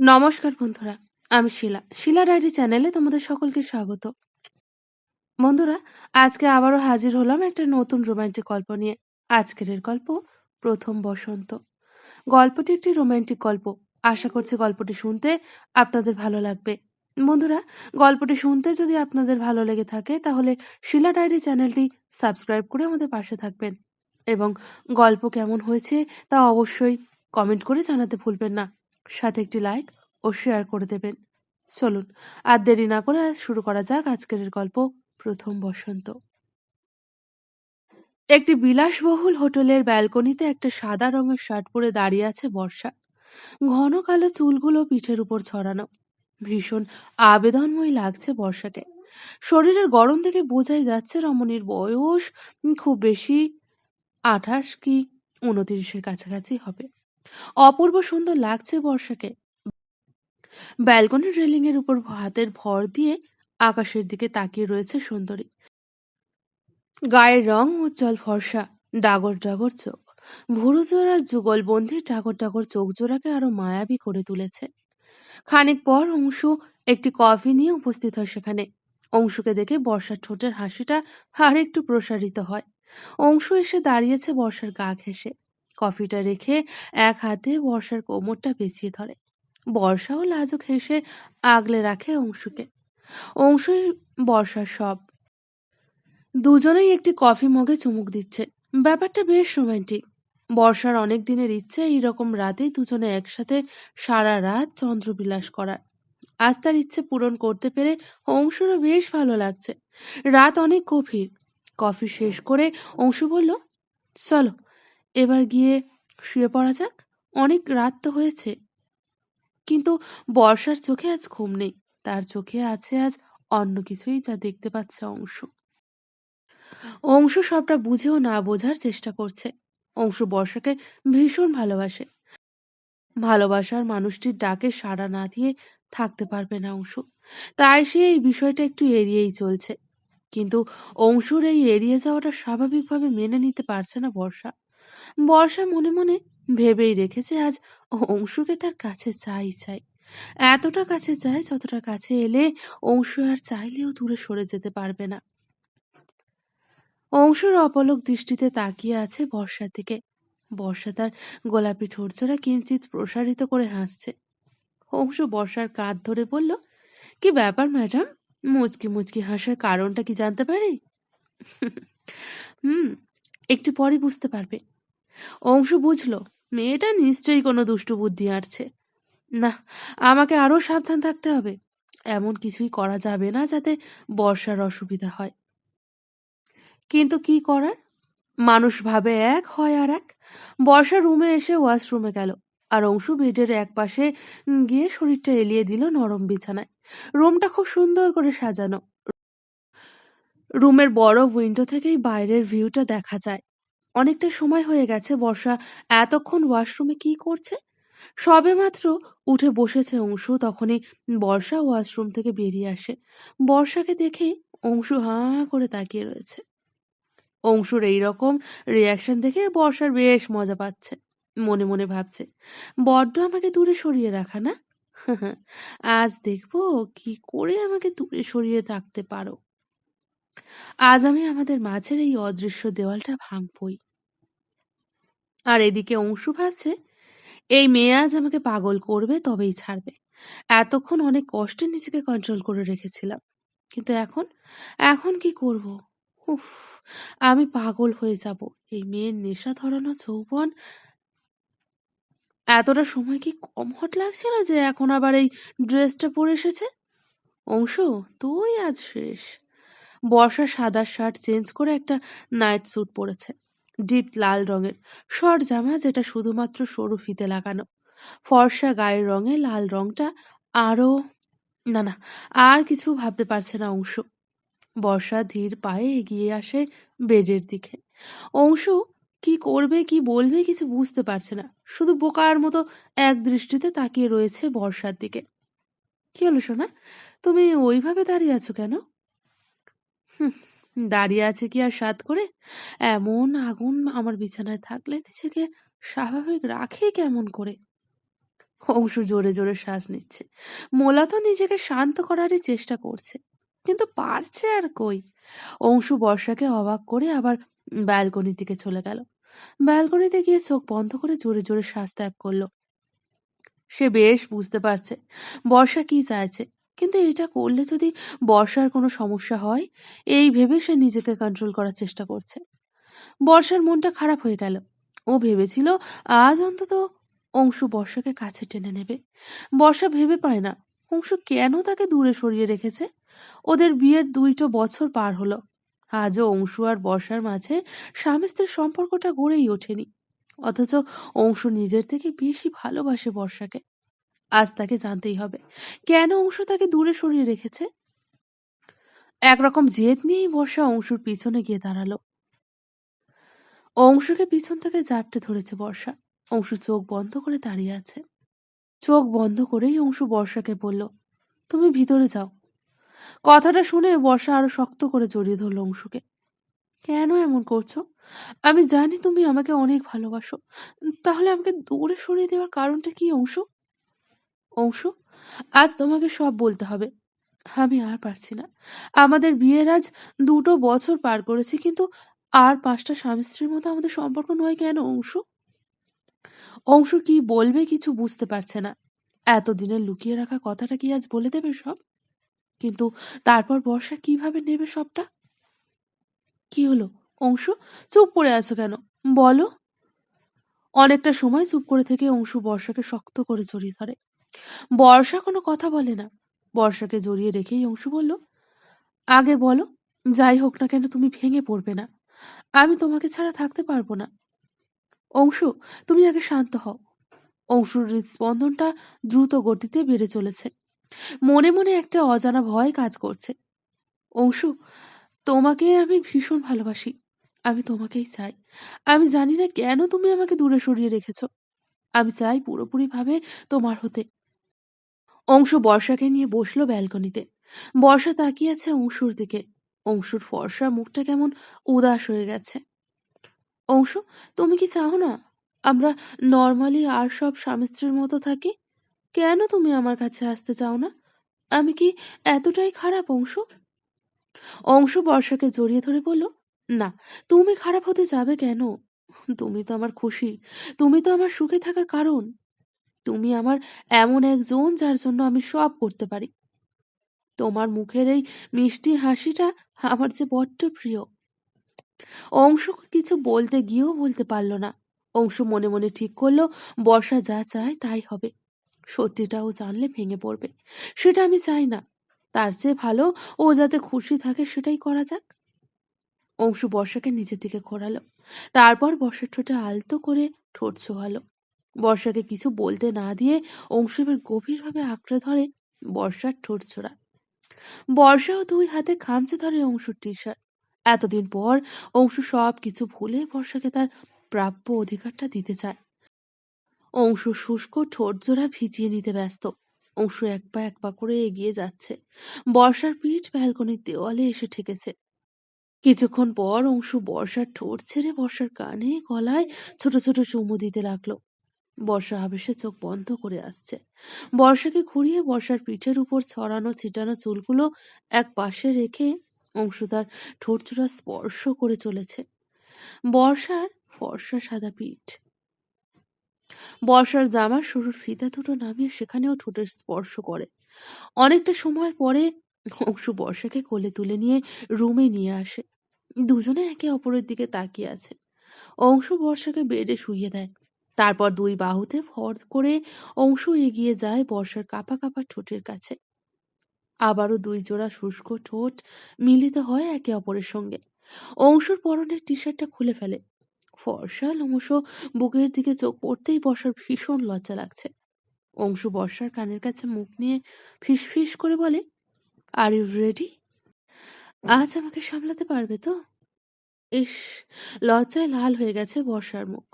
নমস্কার বন্ধুরা, আমি শিলা। শিলা ডায়েরি চ্যানেলে তোমাদের সকলকে স্বাগত। বন্ধুরা, আজকে আবারও হাজির হলাম একটা নতুন রোমান্টিক গল্প নিয়ে। আজকের এর গল্প প্রথম বসন্ত। গল্পটি একটি রোমান্টিক গল্প। আশা করছি গল্পটি শুনতে আপনাদের ভালো লাগবে। বন্ধুরা, গল্পটি শুনতে যদি আপনাদের ভালো লেগে থাকে, তাহলে শিলা ডায়েরি চ্যানেলটি সাবস্ক্রাইব করে আমাদের পাশে থাকবেন। এবং গল্প কেমন হয়েছে তা অবশ্যই কমেন্ট করে জানাতে ভুলবেন না। সাথে একটি লাইক ও শেয়ার করে দেবেন। চলুন, আর দেরি না করে শুরু করা যাক আজকের গল্প, প্রথম বসন্ত। একটি বিলাসবহুল হোটেলের ব্যালকনিতে একটা সাদা রঙের শার্ট পরে দাঁড়িয়ে আছে বর্ষা। ঘন কালো চুলগুলো পিঠের উপর ছড়ানো। ভীষণ আবেদনময় লাগছে বর্ষাকে। শরীরের গরম থেকে বোঝাই যাচ্ছে রমণীর বয়স খুব বেশি আঠাশ কি উনত্রিশের কাছাকাছি হবে। অপূর্ব সুন্দর লাগছে বর্ষাকে। ব্যালকনির রেলিং এর উপর হাতের ভর দিয়ে আকাশের দিকে তাকিয়ে রয়েছে সুন্দরী। গায়ের রং উজ্জ্বল ফর্সা, ডাগর ডাগর চোখ। ভুরু জোড়ার যুগলবন্দি ডাগর ডাগর চোখ জোড়াকে আরও মায়াবী করে তুলেছে। খানিক পর অংশু একটি কফি নিয়ে উপস্থিত হয় সেখানে। অংশুকে দেখে বর্ষার ঠোঁটের হাসিটা আর একটু প্রসারিত হয়। অংশু এসে দাঁড়িয়েছে বর্ষার গা ঘেঁষে। কফিটা রেখে এক হাতে বর্ষার কোমরটা পেঁচিয়ে ধরে। বর্ষাও লাজুক হেসে আগলে রাখে অংশুকে। অংশুই বর্ষার সব। দুজনেই একটি কফি মগে চুমুক দিচ্ছে। ব্যাপারটা বেশ রোমান্টিক। বর্ষার অনেক দিনের ইচ্ছে এইরকম রাতেই দুজনে একসাথে সারা রাত চন্দ্রবিলাস করার। আজ তার ইচ্ছে পূরণ করতে পেরে অংশুরও বেশ ভালো লাগছে। রাত অনেক গভীর। কফি শেষ করে অংশু বলল, চলো এবার গিয়ে শুয়ে পড়া যাক, অনেক রাত তো হয়েছে। কিন্তু বর্ষার চোখে আজ ঘুম নেই, তার চোখে আছে আজ অন্য কিছুই যা দেখতে পাচ্ছে অংশু। অংশু সবটা বুঝেও না বোঝার চেষ্টা করছে। অংশু বর্ষাকে ভীষণ ভালোবাসে। ভালোবাসার মানুষটির ডাকে সাড়া না দিয়ে থাকতে পারবে না অংশু। তাই সে এই বিষয়টা একটু এড়িয়েই চলছে। কিন্তু অংশুর এই এড়িয়ে যাওয়াটা স্বাভাবিকভাবে মেনে নিতে পারছে না বর্ষা। বর্ষা মনে মনে ভেবেই রেখেছে আজ অংশুকে তার কাছে চাই চাই। এতটা কাছে চায় যতটা কাছে এলে অংশু আর চাইলেও দূরে সরে যেতে পারবে না। অংশুর অপলক দৃষ্টিতে তাকিয়ে আছে বর্ষার দিকে। বর্ষা তার গোলাপি ঠোরচোরা কিঞ্চিত প্রসারিত করে হাসছে। অংশু বর্ষার কাঁধ ধরে বলল, কি ব্যাপার ম্যাডাম? মুচকি মুচকি হাসার কারণটা কি জানতে পারি? হুম, একটু পরে বুঝতে পারবে। অংশু বুঝলো, মেয়েটা নিশ্চয়ই কোনো দুষ্টু বুদ্ধি আঁটছে। না, আমাকে আরও সাবধান থাকতে হবে। এমন কিছুই করা যাবে না যাতে বর্ষার অসুবিধা হয়। কিন্তু কি করার? মানুষ ভাবে এক, হয় আর এক। বর্ষা রুমে এসে ওয়াশরুমে গেল আর অংশু বেডের এক পাশে গিয়ে শরীরটা এলিয়ে দিল নরম বিছানায়। রুমটা খুব সুন্দর করে সাজানো। রুমের বড় উইন্ডো থেকেই বাইরের ভিউটা দেখা যায়। অনেকটা সময় হয়ে গেছে, বর্ষা। এতক্ষণ ওয়াশরুমে কি করছে? সবেমাত্র উঠে বসেছে অংশু, তখনই বর্ষা ওয়াশরুম থেকে বেরিয়ে আসে। বর্ষাকে দেখে অংশু হাঁ করে তাকিয়ে রয়েছে। অংশুর এইরকম রিয়াকশন দেখে বর্ষার বেশ মজা পাচ্ছে, মনে মনে ভাবছে, বড্ড আমাকে দূরে সরিয়ে রাখা না? আজ দেখব কি করে আমাকে দূরে সরিয়ে রাখতে পারো। আজ আমি আমাদের মাঝের এই অদৃশ্য দেওয়ালটা ভাঙবই। আর এদিকে অংশু ভাবছে, এই মেয়ে আজ আমাকে পাগল করবে, তবেই ছাড়বে। এতক্ষণ অনেক কষ্টে নিজেকে কন্ট্রোল করে রেখেছিলাম। কিন্তু এখন এখন কি করব? উফ, আমি পাগল হয়ে যাব। এই মেয়ের নেশা ধরানো যৌবন এতটা সময় কি কম হট লাগছিল যে এখন আবার এই ড্রেসটা পরে এসেছে? অংশু, তুই আজ শেষ। বর্ষা সাদা শার্ট চেঞ্জ করে একটা নাইট স্যুট পরেছে। ডিপ লাল রঙের। শর্ট জামা যেটা শুধুমাত্র সরু ফিতে লাগানো। ফর্সা গায়ের রঙে লাল রংটা আরও না না, আর কিছু ভাবতে পারছে না অংশ। বর্ষা ধীর পায়ে এগিয়ে আসে বেডের দিকে। অংশ কি করবে, কি বলবে কিছু বুঝতে পারছে না। শুধু বোকার মতো এক দৃষ্টিতে তাকিয়ে রয়েছে বর্ষার দিকে। কি হলো সোনা? তুমি ওইভাবে দাঁড়িয়ে আছো কেন? দাঁড়িয়ে আছে কি আর সাত করে? এমন আগুন আমার বিছানায় থাকলে নিজেকে স্বাভাবিক রাখে কেমন করে? অংশু জোরে জোরে শ্বাস নিচ্ছে। মোলা তো নিজেকে শান্ত করারই চেষ্টা করছে, কিন্তু পারছে আর কই? অংশু বর্ষাকে অবাক করে আবার ব্যালকনির দিকে চলে গেল। ব্যালকনিতে গিয়ে চোখ বন্ধ করে জোরে জোরে শ্বাস ত্যাগ করল। সে বেশ বুঝতে পারছে বর্ষা কি চাইছে। কিন্তু এটা করলে যদি বর্ষার কোনো সমস্যা হয়, এই ভেবে সে নিজেকে কন্ট্রোল করার চেষ্টা করছে। বর্ষার মনটা খারাপ হয়ে গেল। ও ভেবেছিল আজ অন্তত অংশু বর্ষাকে কাছে টেনে নেবে। বর্ষা ভেবে পায় না অংশু কেন তাকে দূরে সরিয়ে রেখেছে। ওদের বিয়ের দুইটো বছর পার হলো। আজও অংশু আর বর্ষার মাঝে স্বামী স্ত্রীর সম্পর্কটা গড়েই ওঠেনি। অথচ অংশু নিজের থেকে বেশি ভালোবাসে বর্ষাকে। আজ তাকে জানতেই হবে। কেন অংশু তাকে দূরে সরিয়ে রেখেছে? একরকম জেদ নিয়েই বর্ষা অংশুর পিছনে গিয়ে দাঁড়াল। অংশুকে পিছন থেকে জাপটে ধরেছে বর্ষা। অংশু চোখ বন্ধ করে দাঁড়িয়ে আছে। চোখ বন্ধ করেই অংশু বর্ষাকে বলল, তুমি ভিতরে যাও। কথাটা শুনে বর্ষা আরও শক্ত করে জড়িয়ে ধরল অংশুকে। কেন এমন করছ? আমি জানি তুমি আমাকে অনেক ভালোবাসো। তাহলে আমাকে দূরে সরিয়ে দেওয়ার কারণটা কি, অংশু? অংশু, আজ তোমাকে সব বলতে হবে। আমি আর পারছি না। আমাদের বিয়ের আজ দুটো বছর পার করেছি, কিন্তু আর পাঁচটা স্বামী স্ত্রীর মতো আমাদের সম্পর্ক নয় কেন, অংশু? অংশু কি বলবে কিছু বুঝতে পারছে না। এতদিনের লুকিয়ে রাখা কথাটা কি আজ বলে দেবে সব? কিন্তু তারপর বর্ষা কীভাবে নেবে সবটা? কি হলো, অংশু? চুপ করে আছো কেন? বলো। অনেকটা সময় চুপ করে থেকে অংশু বর্ষাকে শক্ত করে জড়িয়ে ধরে। বর্ষা কোনো কথা বলে না। বর্ষাকে জড়িয়ে রেখেই অংশু বলল, আগে বলো, যাই হোক না কেন তুমি ভেঙে পড়বে না। আমি তোমাকে ছাড়া থাকতে পারব না। অংশু, তুমি আগে শান্ত হও অংশুর হৃদস্পন্দনটা দ্রুত গতিতে বেড়ে চলেছে। মনে মনে একটা অজানা ভয় কাজ করছে। অংশু, তোমাকে আমি ভীষণ ভালোবাসি। আমি তোমাকেই চাই। আমি জানি না কেন তুমি আমাকে দূরে সরিয়ে রেখেছ। আমি চাই পুরোপুরি ভাবে তোমার হতে। অংশু বর্ষাকে নিয়ে বসল ব্যালকনিতে। বর্ষা তাকিয়ে আছে অংশুর দিকে। অংশুর ফর্সা মুখটা কেমন উদাস হয়ে গেছে। অংশু, তুমি কি চাও না? আমরা নর্মালি আর সব স্বামী স্ত্রীর মতো থাকি? কেন তুমি আমার কাছে আসতে চাও না? আমি কি এতটাই খারাপ, অংশু? অংশ বর্ষাকে জড়িয়ে ধরে বলল, না, তুমি খারাপ হতে যাবে কেন? তুমি তো আমার খুশি। তুমি তো আমার সুখে থাকার কারণ। তুমি আমার এমন একজন যার জন্য আমি সব করতে পারি। তোমার মুখের এই মিষ্টি হাসিটা আমার যে বড্ড প্রিয়। অংশু কিছু বলতে গিয়েও বলতে পারল না। অংশু মনে মনে ঠিক করল, বর্ষা যা চায় তাই হবে। সত্যিটাও জানলে ভেঙে পড়বে। সেটা আমি চাই না। তার চেয়ে ভালো ও যাতে খুশি থাকে সেটাই করা যাক। অংশু বর্ষাকে নিজের দিকে ঘোরালো। তারপর বর্ষার ঠোঁটে আলতো করে ঠোঁট ছোঁয়ালো। বর্ষাকে কিছু বলতে না দিয়ে অংশু গভীরভাবে আঁকড়ে ধরে বর্ষার ঠোঁট ছোড়া। বর্ষাও দুই হাতে খামচে ধরে অংশুর টি শার্ট এতদিন পর অংশু সব কিছু ভুলে বর্ষাকে তার প্রাপ্য অধিকারটা দিতে চায়। অংশু শুষ্ক ঠোঁট জোড়া ভিজিয়ে নিতে ব্যস্ত। অংশু এক পা এক পা করে এগিয়ে যাচ্ছে। বর্ষার পিঠ ব্যালকনির দেওয়ালে এসে ঠেকেছে। কিছুক্ষণ পর অংশু বর্ষার ঠোঁট ছেড়ে বর্ষার কানে গলায় ছোট ছোট চুমু দিতে লাগল। বর্ষা আবেশে চোখ বন্ধ করে আসছে। বর্ষাকে ঘুরিয়ে বর্ষার পিঠের উপর ছড়ানো ছিটানো চুলগুলো এক পাশে রেখে অংশু তার ঠোঁটচোরা স্পর্শ করে চলেছে। বর্ষার ফর্সা সাদা পিঠ। বর্ষার জামার শুরুর ফিতা দুটো নামিয়ে সেখানেও ঠোঁটের স্পর্শ করে। অনেকটা সময় পরে অংশু বর্ষাকে কোলে তুলে নিয়ে রুমে নিয়ে আসে। দুজনে একে অপরের দিকে তাকিয়ে আছে। অংশু বর্ষাকে বেডে শুইয়ে দেয়। তারপর দুই বাহুতে ভর করে অংশ এগিয়ে যায় বর্ষার কাপা কাপা ঠোঁটের কাছে। আবারও দুই জোড়া শুষ্ক ঠোঁট মিলিত হয় একে অপরের সঙ্গে। অংশুর পরনের টি শার্টটা খুলে ফেলে। ফর্সা লোমশ বুকের দিকে চোখ পড়তেই বর্ষার ভীষণ লজ্জা লাগছে। অংশু বর্ষার কানের কাছে মুখ নিয়ে ফিস ফিস করে বলে আর ইউ রেডি আজ আমাকে সামলাতে পারবে তো? ইস, লজ্জায় লাল হয়ে গেছে বর্ষার মুখ।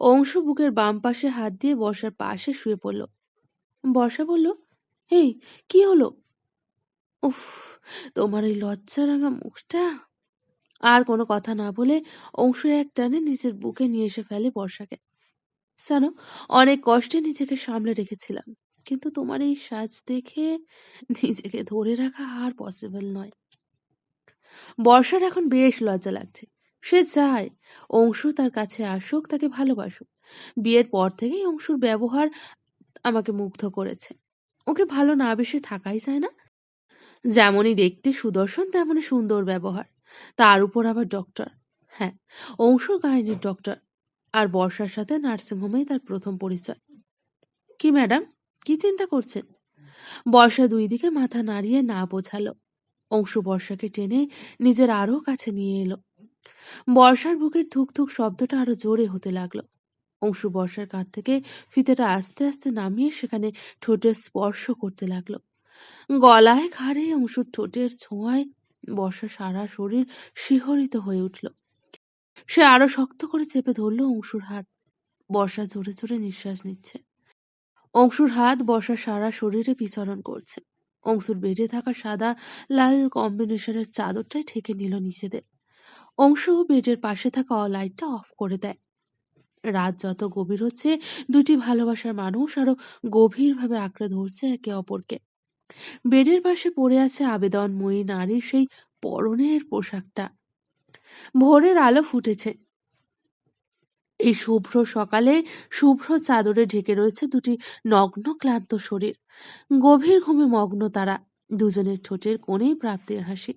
অংশু বুকের বাম পাশে হাত দিয়ে বর্ষার পাশে শুয়ে পড়ল। বর্ষা বলল, এই, কি হলো? উফ, তোমার এই লজ্জা রাঙা মুখটা। আর কোনো কথা না বলে অংশ এক টানে নিজের বুকে নিয়ে এসে ফেলে বর্ষাকে। জানো অনেক কষ্টে নিজেকে সামলে রেখেছিলাম, কিন্তু তোমার এই সাজ দেখে নিজেকে ধরে রাখা আর পসিবল নয়। বর্ষার এখন বেশ লজ্জা লাগছে। সে চায় অংশু তার কাছে আসুক, তাকে ভালোবাসুক। বিয়ের পর থেকেই অংশুর ব্যবহার আমাকে মুগ্ধ করেছে। ওকে ভালো না বেশি থাকাই যায় না। যেমনই দেখতে সুদর্শন, তেমনই সুন্দর ব্যবহার। তার উপর আবার ডক্টর হ্যাঁ অংশু গাইনির ডক্টর আর বর্ষার সাথে নার্সিং নার্সিংহোমেই তার প্রথম পরিচয়। কি ম্যাডাম? কি চিন্তা করছেন? বর্ষা দুই দিকে মাথা নাড়িয়ে না বোঝালো। অংশু বর্ষাকে টেনে নিজের আরও কাছে নিয়ে এলো। বর্ষার বুকের থুক শব্দটা আরও জোরে হতে লাগল। অংশু বর্ষার কাঁধ থেকে ফিতেটা আস্তে আস্তে নামিয়ে সেখানে ঠোঁটের স্পর্শ করতে লাগল। গলায় ঘাড়ে অংশুর ঠোঁটের ছোঁয়ায় বর্ষা সারা শরীর শিহরিত হয়ে উঠল। সে আরও শক্ত করে চেপে ধরল অংশুর হাত। বর্ষা জোরে জোরে নিঃশ্বাস নিচ্ছে। অংশুর হাত বর্ষা সারা শরীরে বিচরণ করছে। অংশুর বেডে থাকা সাদা লাল কম্বিনেশনের চাদরটাই ঠেকে নিল নিচেদের। অংশু বেডের পাশে থাকা লাইটটা অফ করে দেয়। রাত যত গভীর হচ্ছে, দুটি ভালোবাসার মানুষ আরও গভীরভাবে আঁকড়ে ধরছে একে অপরকে। বেডের পাশে পড়ে আছে আবেদনময়ী নারীর সেই পরনের পোশাকটা। ভোরের আলো ফুটেছে। এই শুভ্র সকালে শুভ্র চাদরে ঢেকে রয়েছে দুটি নগ্ন ক্লান্ত শরীর। গভীর ঘুমে মগ্ন তারা, দুজনের ঠোঁটের কোণেই প্রাপ্তির হাসি।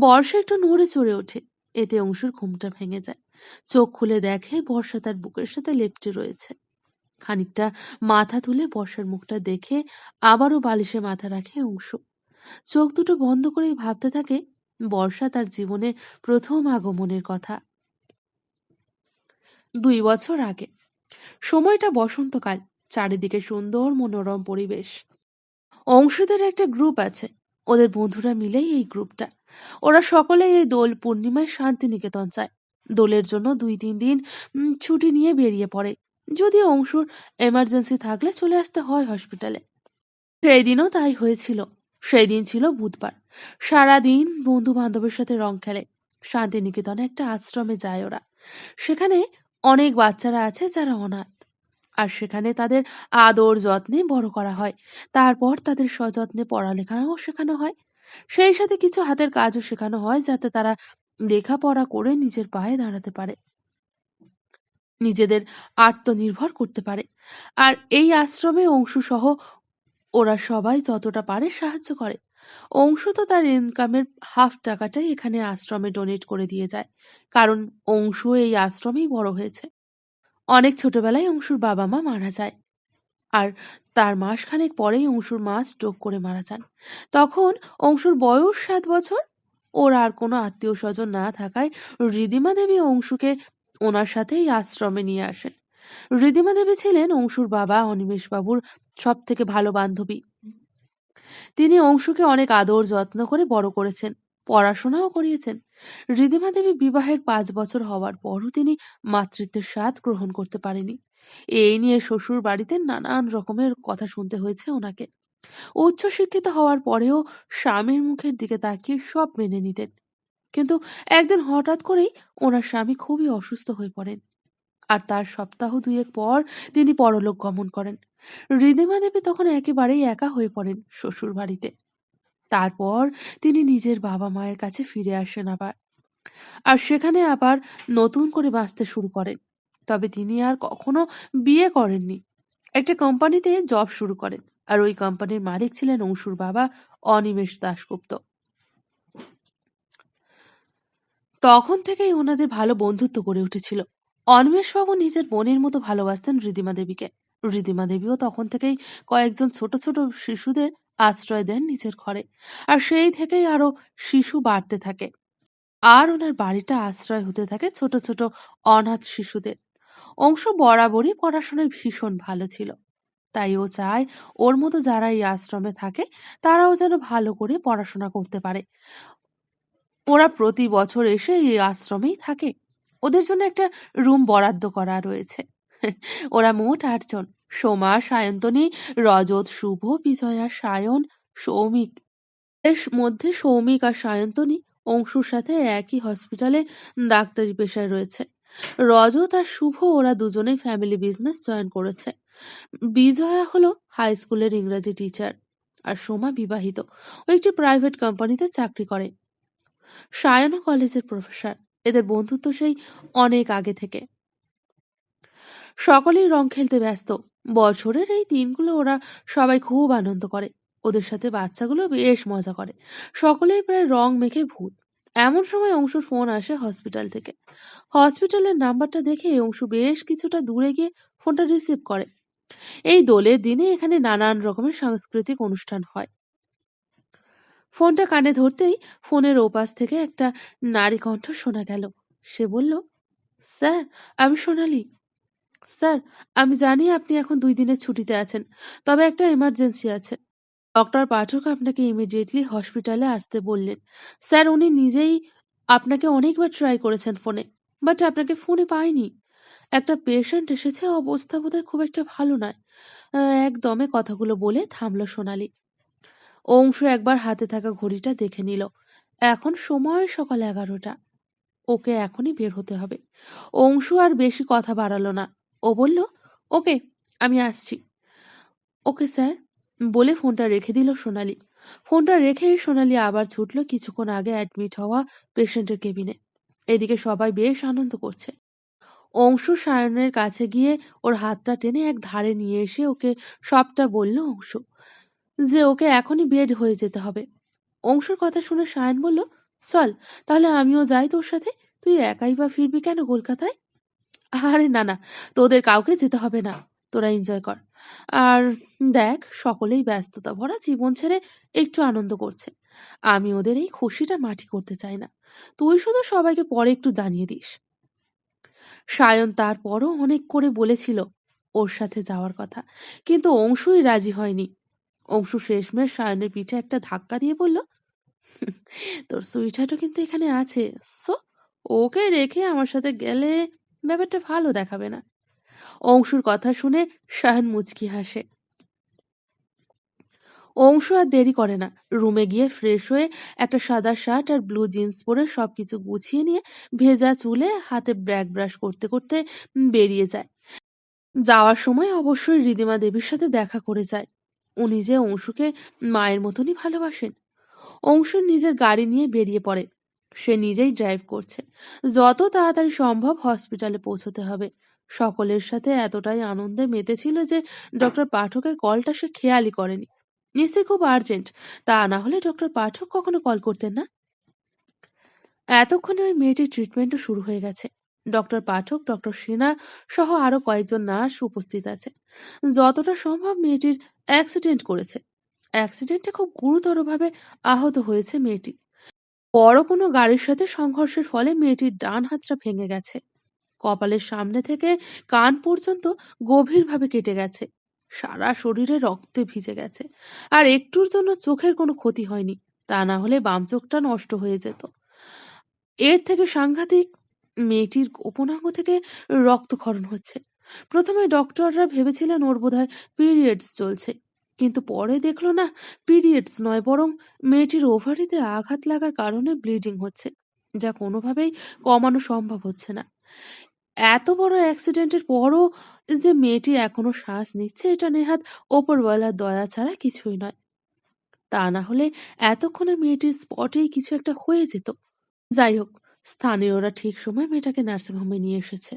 বর্ষা একটু নড়ে চড়ে ওঠে। এতে অংশুর ঘুমটা ভেঙে যায়। চোখ খুলে দেখে বর্ষা তার বুকের সাথে লেপটে রয়েছে। খানিকটা মাথা তুলে বর্ষার মুখটা দেখে আবারও বালিশে মাথা রাখে অংশু। চোখ দুটো বন্ধ করেই ভাবতে থাকে, বর্ষা তার জীবনে প্রথম আগমনের কথা। দুই বছর আগে। সময়টা বসন্তকাল, চারিদিকে সুন্দর মনোরম পরিবেশ। অংশীদের একটা গ্রুপ আছে, ওদের বন্ধুরা মিলেই এই গ্রুপটা। ওরা সকলে এই দোল পূর্ণিমায় শান্তিনিকেতন চায় দোলের জন্য দুই তিন দিন ছুটি নিয়ে বেরিয়ে পড়ে। যদিও অংশুর এমার্জেন্সি থাকলে চলে আসতে হয় হসপিটালে সেই দিনও তাই হয়েছিল। সেই দিন ছিল বুধবার। সারাদিন বন্ধু বান্ধবের সাথে রং খেলে। শান্তিনিকেতনে একটা আশ্রমে যায় ওরা। সেখানে অনেক বাচ্চারা আছে যারা অনাথ। আর সেখানে তাদের আদর যত্নে বড় করা হয়। তারপর তাদের সযত্নে পড়ালেখাও শেখানো হয়। সেই সাথে কিছু হাতের কাজও শেখানো হয় যাতে তারা লেখাপড়া করে নিজের পায়ে দাঁড়াতে পারে। নিজেদের আত্মনির্ভর করতে পারে। আর এই আশ্রমে অংশু সহ ওরা সবাই যতটা পারে সাহায্য করে। অংশু তো তার ইনকামের হাফ টাকাটাই এখানে আশ্রমে ডোনেট করে দিয়ে যায়। কারণ অংশু এই আশ্রমেই বড় হয়েছে। অনেক ছোটবেলায় অংশুর বাবা মা মারা যায়। আর তার মাসখানেক পরেই অংশুর মা স্ট্রোক করে মারা যান। তখন অংশুর বয়স সাত বছর। ওর আর কোনো আত্মীয় স্বজন না থাকায় রিদিমা দেবী অংশুকে ওনার সাথেই আশ্রমে নিয়ে আসেন। রিদিমা দেবী ছিলেন অংশুর বাবা অনিমেষ বাবুর সব থেকে ভালো বান্ধবী। তিনি অংশুকে অনেক আদর যত্ন করে বড় করেছেন, পড়াশোনাও করিয়েছেন। রিদিমা দেবী বিবাহের পাঁচ বছর হওয়ার পরও তিনি মাতৃত্বের স্বাদ গ্রহণ করতে পারেনি। এই নিয়ে শ্বশুর বাড়িতে নানান রকমের কথা শুনতে হয়েছে ওনাকে। উচ্চশিক্ষিত হওয়ার পরেও স্বামীর মুখের দিকে তাকিয়ে সব মেনে নিতেন। কিন্তু একদিন হঠাৎ করেই ওনার স্বামী খুবই অসুস্থ হয়ে পড়েন। আর তার সপ্তাহ দুয়েক পর তিনি পরলোক গমন করেন। রিদিমা দেবী তখন একেবারেই একা হয়ে পড়েন শ্বশুর বাড়িতে তারপর তিনি নিজের বাবা মায়ের কাছে ফিরে আসেন আবার। আর সেখানে আবার নতুন করে বাঁচতে শুরু করেন। তবে তিনি আর কখনো বিয়ে করেননি। একটা কোম্পানিতে জব শুরু করেন আর ওই কোম্পানির মালিক ছিলেন অংশুর বাবা অনিমেষ দাশগুপ্ত। তখন থেকেই ওনাদের ভালো বন্ধুত্ব গড়ে উঠেছিল। অনিমেষবাবু নিজের বোনের মতো ভালোবাসতেন ঋদিমা দেবীকে। ঋদিমা দেবীও তখন থেকেই কয়েকজন ছোট ছোট শিশুদের আশ্রয় দেন নিজের ঘরে আর সেই থেকেই আরও শিশু বাড়তে থাকে। আর ওনার বাড়িটা আশ্রয় হতে থাকে ছোট ছোট অনাথ শিশুদের। অংশ বরাবরই পড়াশোনায় ভীষণ ভালো ছিল। তাই ও চায় ওর মতো যারা এই আশ্রমে থাকে, তারাও যেন ভালো করে পড়াশোনা করতে পারে। ওরা প্রতি বছর এসে এই আশ্রমেই থাকে। ওদের জন্য একটা রুম বরাদ্দ করা রয়েছে। ওরা মোট আটজন। সোমা, সায়ন্তনী, রজত, শুভ, বিজয়া, সায়ন, সৌমিক। এর মধ্যে সৌমিক আর সায়ন্তনী অংশুর সাথে একই হসপিটালে ডাক্তারি পেশায় রয়েছে। রজত আর শুভ ওরা দুজনেই ফ্যামিলি বিজনেস জয়েন করেছে। বিজয়া হলো হাই স্কুলের ইংরেজি টিচার আর সোমা বিবাহিত। ও একটি প্রাইভেট কোম্পানিতে চাকরি করে। সায়না কলেজের প্রফেসর এদের বন্ধুত্ব সেই অনেক আগে থেকে। সকলেই রং খেলতে ব্যস্ত। বছরের এই দিনগুলো ওরা সবাই খুব আনন্দ করে। ওদের সাথে বাচ্চাগুলো বেশ মজা করে। সকলেই প্রায় রং মেখে ভূত। এমন সময় অংশুর ফোন আসে হসপিটাল থেকে। হসপিটালের নাম্বারটা দেখে অংশু বেশ কিছুটা দূরে গিয়ে ফোনটা রিসিভ করে। এই দোলের দিনে এখানে নানান রকমের সাংস্কৃতিক অনুষ্ঠান হয়। ফোনটা কানে ধরতেই ফোনের ওপাশ থেকে একটা নারী কণ্ঠ শোনা গেল। সে বলল, স্যার, আমি সোনালি। স্যার, আমি জানি আপনি এখন দুই দিনের ছুটিতে আছেন, তবে একটা এমার্জেন্সি আছে। ডক্টর পাঠক আপনাকে ইমিডিয়েটলি হসপিটালে আসতে বললেন। স্যার, উনি নিজেই আপনাকে অনেকবার ট্রাই করেছেন ফোনে বাট আপনাকে ফোনে পাইনি। একটা পেশেন্ট এসেছে, অবস্থা বোধহয় খুব একটা ভালো নয়। একদমে কথাগুলো বলে থামলো সোনালি। অংশু একবার হাতে থাকা ঘড়িটা দেখে নিল। এখন সময় সকাল এগারোটা। ওকে এখনই বের হতে হবে। অংশু আর বেশি কথা বাড়ালো না। ও বলল, ওকে, আমি আসছি। Okay, sir. বলে ফোনটা রেখে দিল সোনালি। ফোনটা রেখেই সোনালি আবার ছুটল কিছুক্ষণ আগে অ্যাডমিট হওয়া পেশেন্টের কেবিনে এদিকে সবাই বেশ আনন্দ করছে। অংশু সায়নের কাছে গিয়ে ওর হাতটা টেনে এক ধারে নিয়ে এসে ওকে সবটা বলল, অংশু, যে ওকে এখনই বেড হয়ে যেতে হবে। অংশুর কথা শুনে সায়ন বলল, চল, তাহলে আমিও যাই তোর সাথে। তুই একাই বা ফিরবি কেন কলকাতায়? আরে না না, তোদের কাউকে যেতে হবে না। তোরা এনজয় কর। আর দেখ, সকলেই ব্যস্ততা ভরা জীবন ছেড়ে একটু আনন্দ করছে। আমি ওদের এই খুশিটা মাটি করতে চাই না। তুই শুধু সবাইকে পরে একটু জানিয়ে দিস। সায়ন তারপরও অনেক করে বলেছিল ওর সাথে যাওয়ার কথা। কিন্তু অংশুই রাজি হয়নি। অংশু শেষমেশ সায়নের পিঠে একটা ধাক্কা দিয়ে বলল, তোর সুইটারও কিন্তু এখানে আছে। সো, ওকে রেখে আমার সাথে গেলে ব্যাপারটা ভালো দেখাবে না। অংশুর কথা শুনে শাহান মুচকি হাসে। অংশ আর দেরি করে না। রুমে গিয়ে ফ্রেশ হয়ে একটা সাদা শার্ট আর ব্লু জিন্স পরে সবকিছু গুছিয়ে নিয়ে ভেজা চুলে হাতে ব্র্যাক ব্রাশ করতে করতে বেরিয়ে যায়। যাওয়ার সময় অবশ্যই রিদিমা দেবীর সাথে দেখা করে যায়। উনি যে অংশুকে মায়ের মতনই ভালোবাসেন। অংশু নিজের গাড়ি নিয়ে বেরিয়ে পড়ে। সে নিজেই ড্রাইভ করছে। যত তাড়াতাড়ি সম্ভব হসপিটালে পৌঁছতে হবে। সকলের সাথে এতটাই আনন্দে মেতেছিল যে ডক্টর পাঠকের কলটা সে খেয়ালই করেনি। নিশ্চয়ই খুব আর্জেন্ট তা না হলে ডক্টর পাঠক কখনো কল করতেন না? এতক্ষণে ওই মেয়েটির ট্রিটমেন্টও শুরু হয়ে গেছে। ডক্টর পাঠক ডক্টর সিনহা সহ আরও কয়েকজন নার্স উপস্থিত আছে। যতটা সম্ভব মেয়েটির অ্যাক্সিডেন্ট করেছে। অ্যাক্সিডেন্টে খুব গুরুতরভাবে আহত হয়েছে মেয়েটি। বড় কোনো গাড়ির সাথে সংঘর্ষের ফলে মেয়েটির ডান হাতটা ভেঙে গেছে। কপালের সামনে থেকে কান পর্যন্ত গভীরভাবে কেটে গেছে। সারা শরীরে রক্তে ভিজে গেছে। আর একটুর জন্য চোখের কোনো ক্ষতি হয়নি, তা না হলে বাম চোখটা নষ্ট হয়ে যেত। এর থেকে সাংঘাতিক মেয়েটির গোপনাঙ্গ থেকে রক্তক্ষরণ হচ্ছে। প্রথমে ডক্টররা ভেবেছিলেন ওর বোধহয় পিরিয়ডস চলছে, কিন্তু পরে দেখল না পিরিয়ডস নয়, বরং মেয়েটির ওভারিতে আঘাত লাগার কারণে ব্লিডিং হচ্ছে, যা কোনোভাবেই কমানো সম্ভব হচ্ছে না। এত বড় অ্যাক্সিডেন্টের পরও যে মেয়েটি এখনও শ্বাস নিচ্ছে, এটা নেহাত ওপরওয়ালার দয়া ছাড়া কিছুই নয়। তা না হলে এতক্ষণে মেয়েটির স্পটেই কিছু একটা হয়ে যেত। যাই হোক, স্থানীয়রা ঠিক সময় মেয়েটাকে নার্সিংহোমে নিয়ে এসেছে।